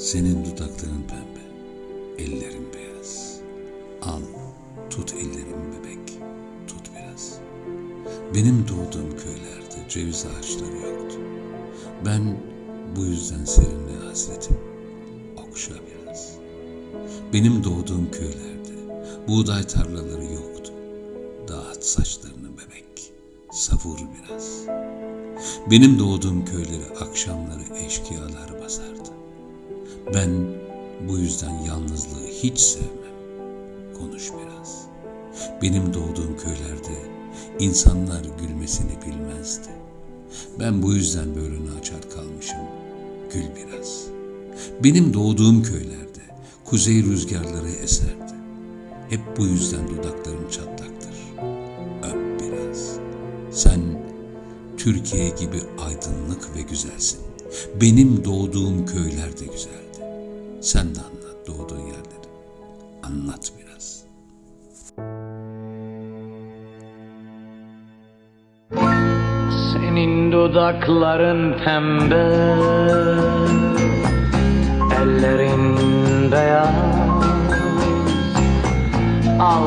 Senin dudakların pembe, ellerin beyaz. Al, tut ellerimi bebek, tut biraz. Benim doğduğum köylerde ceviz ağaçları yoktu. Ben bu yüzden seninle hasretim. Okşa biraz. Benim doğduğum köylerde buğday tarlaları yoktu. Dağıt saçlarını bebek, savur biraz. Benim doğduğum köyleri akşamları eşkıyalar basardı. Ben bu yüzden yalnızlığı hiç sevmem. Konuş biraz. Benim doğduğum köylerde insanlar gülmesini bilmezdi. Ben bu yüzden böyle açar kalmışım. Gül biraz. Benim doğduğum köylerde kuzey rüzgarları eserdi. Hep bu yüzden dudaklarım çatlaktır. Öp biraz. Sen Türkiye gibi aydınlık ve güzelsin. Benim doğduğum köyler de güzeldi. Sen de anlat doğduğun yerleri. Anlat biraz. Senin dudakların pembe Ellerin beyaz Al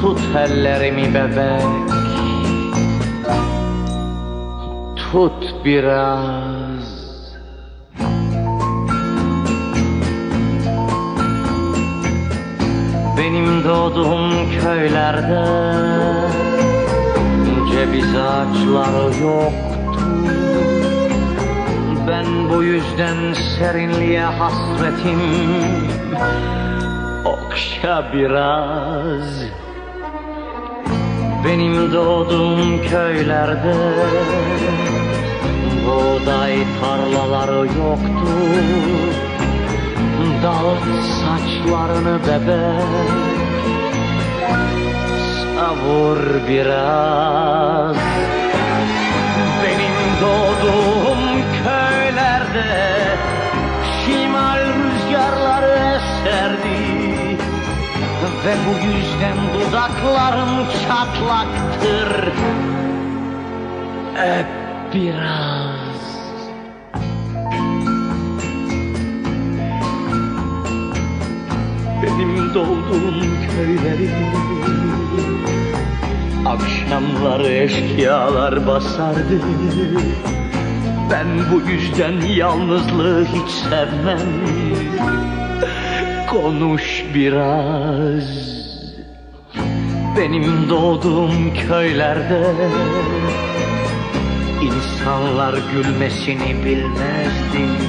tut ellerimi bebek Tut biraz Benim doğduğum köylerde ceviz ağaçları yoktu. Ben bu yüzden serinliğe hasretim. Okşa biraz. Benim doğduğum köylerde Buğday tarlaları yoktu saçlarını bebek savur biraz. Benim doğduğum köylerde Şimal rüzgarları eserdi. Ve bu yüzden dudaklarım çatlaktır. Öp biraz Doğduğum köyleri. Akşamları eşkıyalar basardı. Ben bu yüzden yalnızlığı hiç sevmem. Konuş biraz. Benim doğduğum köylerde İnsanlar gülmesini bilmezdi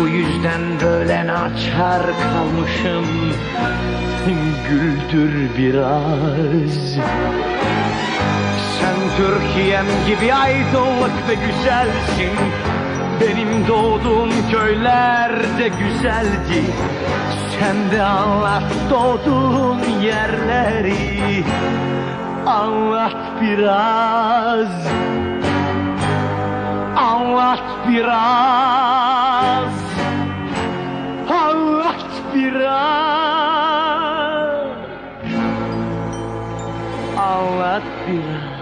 bu yüzden böyle açar kalmışım. Güldür biraz. Sen Türkiye'm gibi aydınlık ve güzelsin. Benim doğduğum köyler de güzeldi. Sen de anlat doğduğun yerleri. Anlat biraz. Anlat biraz Tapi.